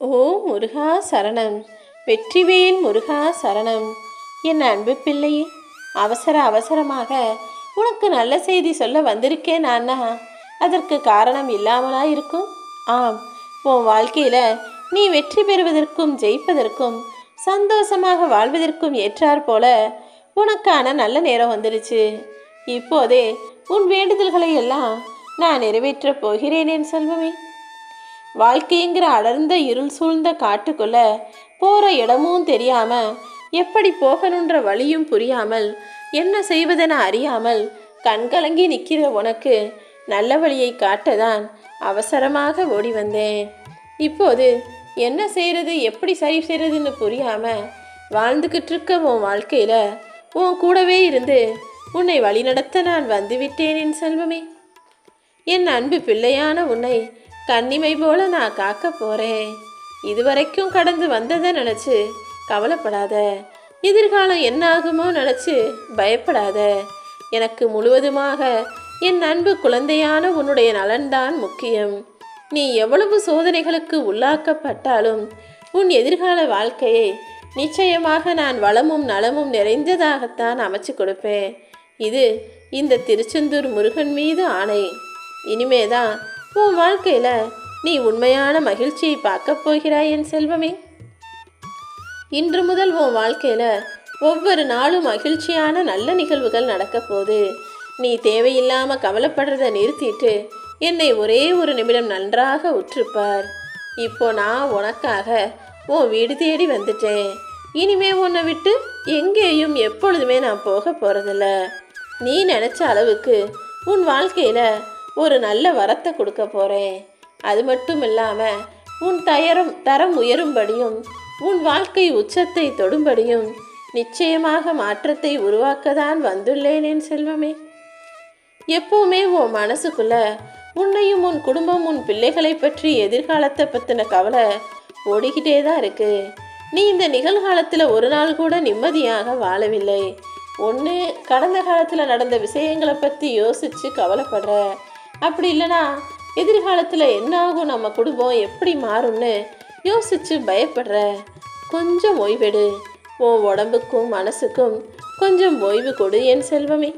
ஓ முருகா சரணம். வெற்றிவேல் முருகா சரணம். என் அன்பு பிள்ளையே அவசர அவசரமாக உனக்கு நல்ல செய்தி சொல்ல வந்திருக்கேன் நானா அதற்கு காரணம் இல்லாமலா இருக்கும் ஆம் உன் வாழ்க்கையில் நீ வெற்றி பெறுவதற்கும் ஜெயிப்பதற்கும் சந்தோஷமாக வாழ்வதற்கும் ஏற்றாற் போல உனக்கான நல்ல நேரம் வந்துடுச்சு இப்போதே உன் வேண்டுதல்களை எல்லாம் நான் நிறைவேற்றப் போகிறேன் என் செல்வமே. வாழ்க்கைங்கிற அடர்ந்த இருள் சூழ்ந்த காட்டுக்குள்ள போற இடமும் தெரியாம எப்படி போகணுன்ற வழியும் புரியாமல் என்ன செய்வதென அறியாமல் கண்கலங்கி நிற்கிற உனக்கு நல்ல வழியை காட்டதான் அவசரமாக ஓடி வந்தேன். இப்போது என்ன செய்கிறது எப்படி சரி செய்கிறதுன்னு புரியாமல் வாழ்ந்துக்கிட்டு இருக்க உன் வாழ்க்கையில் உன் கூடவே இருந்து உன்னை வழிநடத்த நான் வந்துவிட்டேன் என் செல்வமே. என் அன்பு பிள்ளையான உன்னை கன்னிமை போல நான் காக்க போறேன். இதுவரைக்கும் கடந்து வந்ததை நினச்சி கவலைப்படாத. எதிர்காலம் என்ன ஆகுமோ நினச்சி பயப்படாத. எனக்கு முழுவதுமாக என் அன்பு குழந்தையான உன்னுடைய நலன்தான் முக்கியம். நீ எவ்வளவு சோதனைகளுக்கு உள்ளாக்கப்பட்டாலும் உன் எதிர்கால வாழ்க்கையை நிச்சயமாக நான் வளமும் நலமும் நிறைந்ததாகத்தான் அமைச்சு கொடுப்பேன். இது இந்த திருச்செந்தூர் முருகன் மீது ஆணை. இனிமேதான் உன் வாழ்க்கையில் நீ உண்மையான மகிழ்ச்சியை பார்க்கப் போகிறாய் என் செல்வமே. இன்று முதல் உன் வாழ்க்கையில் ஒவ்வொரு நாளும் மகிழ்ச்சியான நல்ல நிகழ்வுகள் நடக்க நீ தேவையில்லாமல் கவலைப்படுறதை நிறுத்திட்டு என்னை ஒரே ஒரு நிமிடம் நன்றாக உற்றுப்பார் இப்போ நான் உனக்காக உன் வீடு தேடி வந்துட்டேன். இனிமே உன்னை விட்டு எங்கேயும் எப்பொழுதுமே நான் போக போகிறதில்ல நீ நினச்ச அளவுக்கு உன் வாழ்க்கையில் ஒரு நல்ல வரத்தை கொடுக்க போகிறேன் அது மட்டும் இல்லாமல் உன் தயரம் தரம் உயரும்படியும் உன் வாழ்க்கை உச்சத்தை தொடும்படியும் நிச்சயமாக மாற்றத்தை உருவாக்கதான் வந்துள்ளேன் என் செல்வமே. எப்பவுமே உன் மனசுக்குள்ள உன்னையும் உன் குடும்பம் உன் பிள்ளைகளை பற்றி எதிர்காலத்தை பற்றின கவலை ஓடிக்கிட்டே தான் இருக்கு. நீ இந்த நிகழ்காலத்தில் ஒரு நாள் கூட நிம்மதியாக வாழவில்லை. ஒன்று கடந்த காலத்தில் நடந்த விஷயங்களை பற்றி யோசித்து கவலைப்படுற. அப்படி இல்லைனா எதிர்காலத்தில் என்ன ஆகும் நம்ம குடும்பம் எப்படி மாறும்னு யோசித்து பயப்படுற? கொஞ்சம் ஓய்வெடு. உன் உடம்புக்கும் மனசுக்கும் கொஞ்சம் ஓய்வு கொடு என் செல்வமே.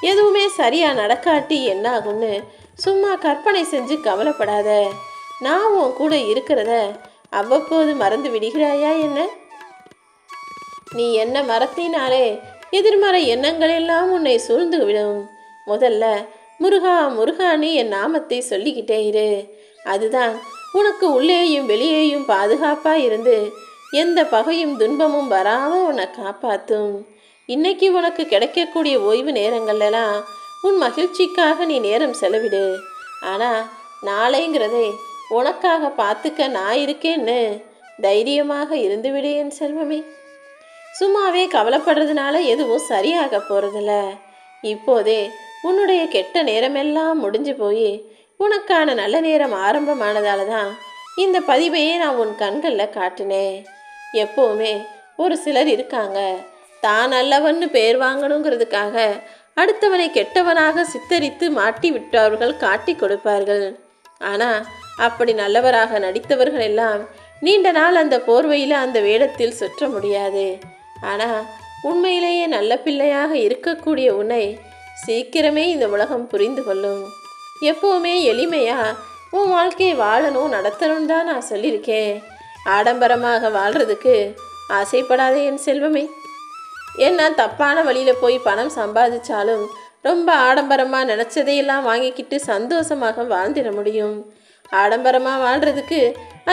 எதுவுமே சரியாக நடக்காட்டி என்ன ஆகும்னு சும்மா கற்பனை செஞ்சு கவலைப்படாத. நான் உன் கூட இருக்கிறத அவ்வப்போது மறந்து விடுகிறாயா என்ன? நீ என்ன மறத்தினாலே எதிர்மறை எண்ணங்கள் எல்லாம் உன்னை சூழ்ந்து விடும். முதல்ல முருகா முருகான்னு என் நாமத்தை சொல்லிக்கிட்டே இரு. அதுதான். உனக்கு உள்ளேயும் வெளியேயும் பாதுகாப்பா இருந்து எந்த பகையும் துன்பமும் வராம உன்னை காப்பாத்தும். இன்னைக்கு உனக்கு கிடைக்கக்கூடிய ஓய்வு நேரங்கள்லாம் உன் மகிழ்ச்சிக்காக நீ நேரம் செலவிடு. ஆனா நாளைங்கிறதே உனக்காக பார்த்துக்க நான் இருக்கேன்னு தைரியமாக இருந்துவிடு என் செல்வமே. சும்மாவே கவலைப்படுறதுனால எதுவும் சரியாக போறதில்ல. இப்போதே உன்னுடைய கெட்ட நேரமெல்லாம் முடிஞ்சு போய் உனக்கான நல்ல நேரம் ஆரம்பமானதால தான் இந்த பதிவையே நான் உன் கண்களில் காட்டினேன் எப்போவுமே ஒரு சிலர் இருக்காங்க. தான் நல்லவன்னு பேர் வாங்கணுங்கிறதுக்காக அடுத்தவனை கெட்டவனாக சித்தரித்து மாட்டி விட்டவர்கள் காட்டி கொடுப்பார்கள். ஆனால் அப்படி நல்லவராக நடித்தவர்கள் எல்லாம் நீண்ட நாள் அந்த போர்வையில் அந்த வேடத்தில் சுற்ற முடியாது. ஆனால் உண்மையிலேயே நல்ல பிள்ளையாக இருக்கக்கூடிய உன்னை சீக்கிரமே இந்த உலகம் புரிந்து கொள்ளும். எப்போவுமே எளிமையா உன் வாழ்க்கையை வாழணும் நடத்தணும் தான் நான் சொல்லியிருக்கேன் ஆடம்பரமாக வாழ்றதுக்கு ஆசைப்படாதே என் செல்வமே. என்ன தப்பான வழியில் போய் பணம் சம்பாதிச்சாலும் ரொம்ப ஆடம்பரமாக நினச்சதையெல்லாம் வாங்கிக்கிட்டு சந்தோஷமாக வாழ்ந்திட முடியும். ஆடம்பரமாக வாழ்கிறதுக்கு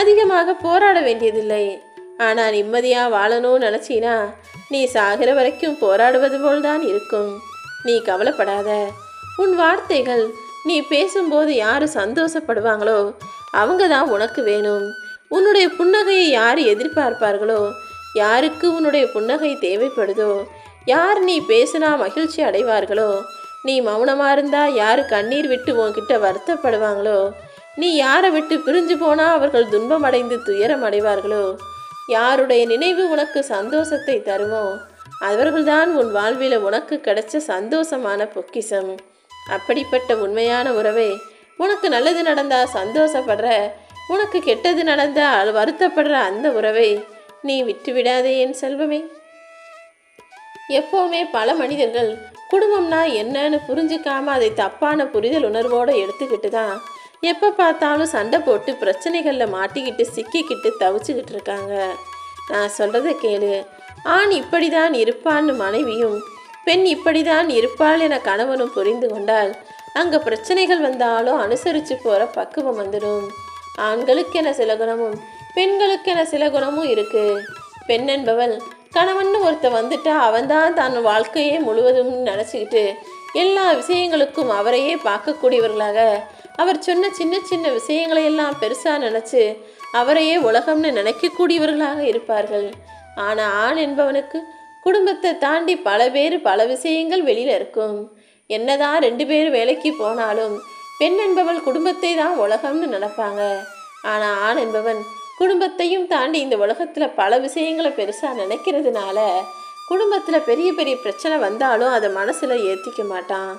அதிகமாக போராட வேண்டியதில்லை. ஆனால் நிம்மதியாக வாழணும்னு நினச்சினா நீ சாகிற வரைக்கும் போராடுவது போல்தான் இருக்கும். நீ கவலைப்படாத. உன் வார்த்தைகள் நீ பேசும்போது யார் சந்தோஷப்படுவாங்களோ அவங்க தான் உனக்கு வேணும். உன்னுடைய புன்னகையை யார் எதிர்பார்ப்பார்களோ யாருக்கு உன்னுடைய புன்னகை தேவைப்படுதோ யார் நீ பேசினா மகிழ்ச்சி அடைவார்களோ நீ மௌனமாக இருந்தால் யார் கண்ணீர் விட்டு உன்கிட்ட வருத்தப்படுவாங்களோ நீ யாரை விட்டு பிரிஞ்சு போனால் அவர்கள் துன்பமடைந்து துயரம் அடைவார்களோ யாருடைய நினைவு உனக்கு சந்தோஷத்தை தருமோ அவர்கள்தான் உன் வாழ்வில் உனக்கு கிடைச்ச சந்தோஷமான பொக்கிஷம். அப்படிப்பட்ட உண்மையான உறவே உனக்கு நல்லது நடந்தா சந்தோஷப்படுற உனக்கு கெட்டது நடந்தால் வருத்தப்படுற அந்த உறவை நீ விட்டுவிடாதே என் செல்வமே. எப்போவுமே பல மனிதர்கள் குடும்பம்னா என்னன்னு புரிஞ்சுக்காம அதை தப்பான புரிதல் உணர்வோடு எடுத்துக்கிட்டு தான் எப்போ பார்த்தாலும் சண்டை போட்டு பிரச்சனைகளில் மாட்டிக்கிட்டு சிக்கிக்கிட்டு தவிச்சுக்கிட்டு இருக்காங்க. நான் சொல்கிறத கேளு. ஆண் இப்படி தான் இருப்பான்னு மனைவியும் பெண் இப்படி தான் இருப்பாள் என கணவனும் புரிந்து கொண்டால் அங்கே பிரச்சனைகள் வந்தாலும் அனுசரித்து போகிற பக்குவம் வந்துடும் ஆண்களுக்கென சில குணமும் பெண்களுக்கென சில குணமும் இருக்குது பெண் என்பவள் கணவன் ஒருத்த வந்துட்டா அவன்தான் தன் வாழ்க்கையே முழுவதும் நினச்சிக்கிட்டு எல்லா விஷயங்களுக்கும் அவரையே பார்க்கக்கூடியவர்களாக அவர் சொன்ன சின்ன சின்ன விஷயங்களையெல்லாம் பெருசாக நினச்சி அவரையே உலகம்னு நினைக்கக்கூடியவர்களாக இருப்பார்கள். ஆனால் ஆண் என்பவனுக்கு குடும்பத்தை தாண்டி பல பேர் பல விஷயங்கள் வெளியில் இருக்கும். என்னதான் ரெண்டு பேர் வேலைக்கு போனாலும் பெண் என்பவள் குடும்பத்தை தான் உலகம்னு நினப்பாங்க. ஆனால் ஆண் என்பவன் குடும்பத்தையும் தாண்டி இந்த உலகத்தில் பல விஷயங்களை பெருசாக நினைக்கிறதுனால குடும்பத்தில் பெரிய பெரிய பிரச்சனை வந்தாலும் அதை மனசில் ஏற்றிக்க மாட்டான்.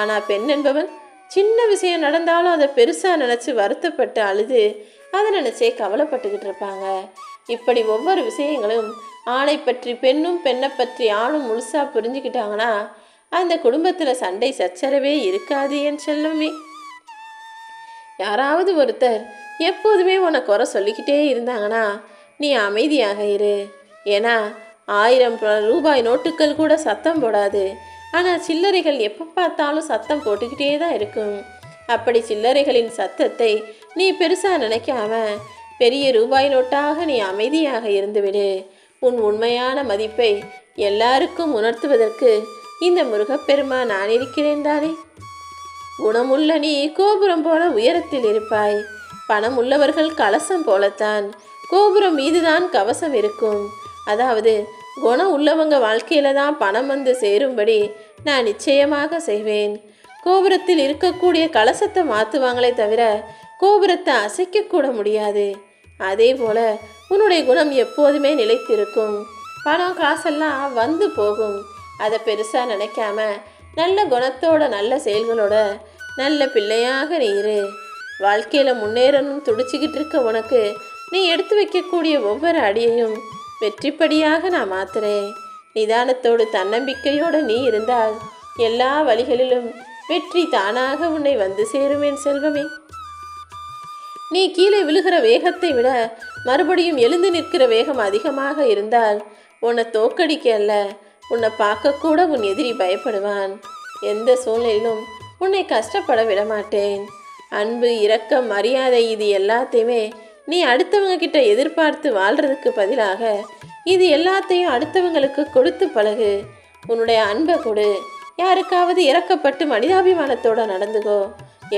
ஆனால் பெண் என்பவன் சின்ன விஷயம் நடந்தாலும் அதை பெருசாக நினச்சி வருத்தப்பட்டு அழுது அதை நினச்சே கவலைப்பட்டுக்கிட்டு இருப்பாங்க. இப்படி ஒவ்வொரு விஷயங்களும் ஆணை பற்றி பெண்ணும் பெண்ணை பற்றி ஆணும் முழுசாக புரிஞ்சுக்கிட்டாங்கன்னா அந்த குடும்பத்தில் சண்டை சச்சரவே இருக்காது என் செல்லமே யாராவது ஒருத்தர் எப்போதுமே உன்னை குறை சொல்லிக்கிட்டே இருந்தாங்கன்னா நீ அமைதியாக இரு. ஏன்னா ஆயிரம் ரூபாய் நோட்டுகள் கூட சத்தம் போடாது. ஆனால் சில்லறைகள் எப்போ பார்த்தாலும் சத்தம் போட்டுக்கிட்டே தான் இருக்கும். அப்படி சில்லறைகளின் சத்தத்தை நீ பெருசாக நினைக்காம பெரிய ரூபாய் நோட்டாக நீ அமைதியாக இருந்துவிடு. உன் உண்மையான மதிப்பை எல்லாருக்கும் உணர்த்துவதற்கு இந்த முருகப்பெருமா நான் இருக்கிறேன் தானே? குணமுள்ள நீ கோபுரம் போல உயரத்தில் இருப்பாய். பணம் உள்ளவர்கள் கலசம் போலத்தான் கோபுரம் மீதுதான் கவசம் இருக்கும். அதாவது குணம் உள்ளவங்க வாழ்க்கையில தான் பணம் வந்து சேரும்படி நான் நிச்சயமாக செய்வேன். கோபுரத்தில் இருக்கக்கூடிய கலசத்தை மாற்றுவாங்களே தவிர கோபுரத்தை அசைக்கக்கூட முடியாது. அதே போல உன்னுடைய குணம் எப்போதுமே நிலைத்திருக்கும். பணம் காசெல்லாம் வந்து போகும். அதை பெருசாக நினைக்காம நல்ல குணத்தோட நல்ல செயல்களோட நல்ல பிள்ளையாக நீ இரு. வாழ்க்கையில் முன்னேறணும் துடிச்சிக்கிட்டு இருக்க உனக்கு நீ எடுத்து வைக்கக்கூடிய ஒவ்வொரு அடியையும் வெற்றிப்படியாக நான் மாத்துறேன். நிதானத்தோடு தன்னம்பிக்கையோடு நீ இருந்தால் எல்லா வழிகளிலும் வெற்றி தானாக உன்னை வந்து சேருவேன் செல்வமே. நீ கீழே விழுகிற வேகத்தை விட மறுபடியும் எழுந்து நிற்கிற வேகம் அதிகமாக இருந்தால் உன்னை தோக்கடிக்க அல்ல உன்னை பார்க்கக்கூட உன் எதிரி பயப்படுவான். எந்த சூழ்நிலையிலும் உன்னை கஷ்டப்பட விட மாட்டேன் அன்பு இரக்கம் மரியாதை இது எல்லாத்தையுமே நீ அடுத்தவங்க கிட்ட எதிர்பார்த்து வாழ்றதுக்கு பதிலாக இது எல்லாத்தையும் அடுத்தவங்களுக்கு கொடுத்து பழகு. உன்னுடைய அன்பை கொடு. யாருக்காவது இறக்கப்பட்டு மனிதாபிமானத்தோட நடந்துகோ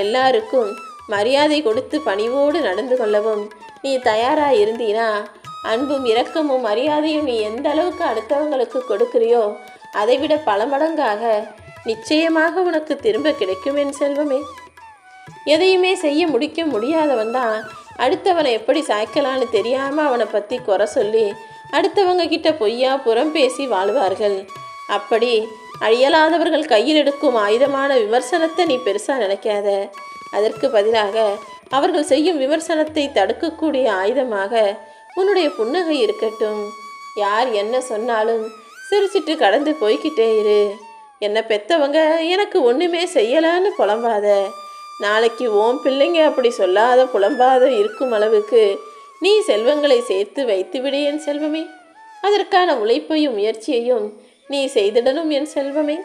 எல்லாருக்கும் மரியாதை கொடுத்து பணிவோடு நடந்து கொள்ளவும் நீ தயாரா இருந்தீனா? அன்பும் இரக்கமும் மரியாதையும் நீ எந்த அளவுக்கு அடுத்தவங்களுக்கு கொடுக்கிறியோ அதைவிட பல மடங்காக நிச்சயமாக உனக்கு திரும்ப கிடைக்கும் என் செல்வமே. எதையுமே செய்ய முடிக்க முடியாதவன் தான் அடுத்தவனை எப்படி சாய்க்கலான்னு தெரியாம அவனை பத்தி குறை சொல்லி அடுத்தவங்க கிட்ட பொய்யா புறம் பேசி வாழ்வார்கள். அப்படி அழியலாதவர்கள் கையில் எடுக்கும் ஆயுதமான விமர்சனத்தை நீ பெருசா நினைக்காத. அதற்கு பதிலாக அவர்கள் செய்யும் விமர்சனத்தை தடுக்கக்கூடிய ஆயுதமாக உன்னுடைய புன்னகை இருக்கட்டும். யார் என்ன சொன்னாலும் சிரிச்சிட்டு கடந்து போய்க்கிட்டே இரு. என்னை பெத்தவங்க எனக்கு ஒன்றுமே செய்யலான்னு புலம்பாத. நாளைக்கு ஓம் பிள்ளைங்க அப்படி சொல்லாத புலம்பாத இருக்கும் அளவுக்கு நீ செல்வங்களை சேர்த்து வைத்துவிடு என் செல்வமே. அதற்கான உழைப்பையும் முயற்சியையும் நீ செய்திடணும் என் செல்வமே.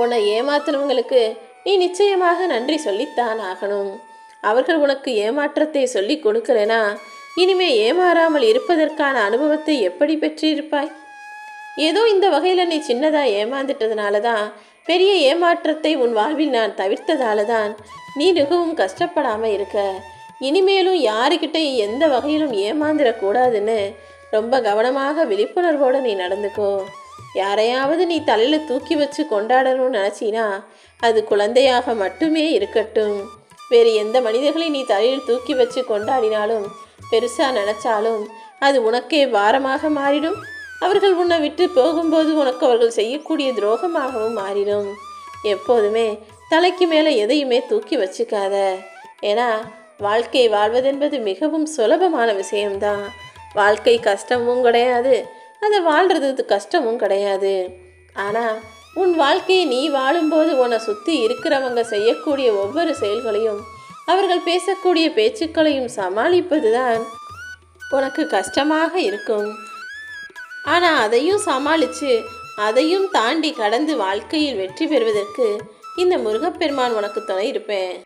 உன்னை ஏமாத்தினவங்களுக்கு நீ நிச்சயமாக நன்றி சொல்லித்தான் ஆகணும். அவர்கள் உனக்கு ஏமாற்றத்தை சொல்லி கொடுக்கலனா இனிமே ஏமாறாமல் இருப்பதற்கான அனுபவத்தை எப்படி பெற்றிருப்பாய்? ஏதோ இந்த வகையில் நீ சின்னதாக ஏமாந்துட்டதுனால தான் பெரிய ஏமாற்றத்தை உன் வாழ்வில் நான் தவிர்த்ததால தான் நீ மிகவும் கஷ்டப்படாமல் இருக்க. இனிமேலும் யாருக்கிட்டையும் எந்த வகையிலும் ஏமாந்துடக்கூடாதுன்னு ரொம்ப கவனமாக விழிப்புணர்வோடு நீ நடந்துக்கோ. யாரையாவது நீ தலையில் தூக்கி வச்சு கொண்டாடணும்னு நினச்சினா அது குழந்தையாக மட்டுமே இருக்கட்டும். வேறு எந்த மனிதர்களை நீ தலையில் தூக்கி வச்சு கொண்டாடினாலும் பெருசாக நினச்சாலும் அது உனக்கே பாரமாக மாறிடும். அவர்கள் உன்னை விட்டு போகும்போது உனக்கு அவர்கள் செய்யக்கூடிய துரோகமாகவும் மாறிடும். எப்போதுமே தலைக்கு மேலே எதையுமே தூக்கி வச்சுக்காத. ஏன்னா வாழ்க்கை வாழ்வதென்பது மிகவும் சுலபமான விஷயம்தான். வாழ்க்கை கஷ்டமும் கிடையாது. அதை வாழ்கிறது கஷ்டமும் கிடையாது. ஆனால் உன் வாழ்க்கையை நீ வாழும்போது உன்னை சுற்றி இருக்கிறவங்க செய்யக்கூடிய ஒவ்வொரு செயல்களையும் அவர்கள் பேசக்கூடிய பேச்சுக்களையும் சமாளிப்பது தான் உனக்கு கஷ்டமாக இருக்கும். ஆனால் அதையும் சமாளித்து அதையும் தாண்டி கடந்து வாழ்க்கையில் வெற்றி பெறுவதற்கு இந்த முருகப்பெருமான் உனக்கு துணை இருப்பேன்.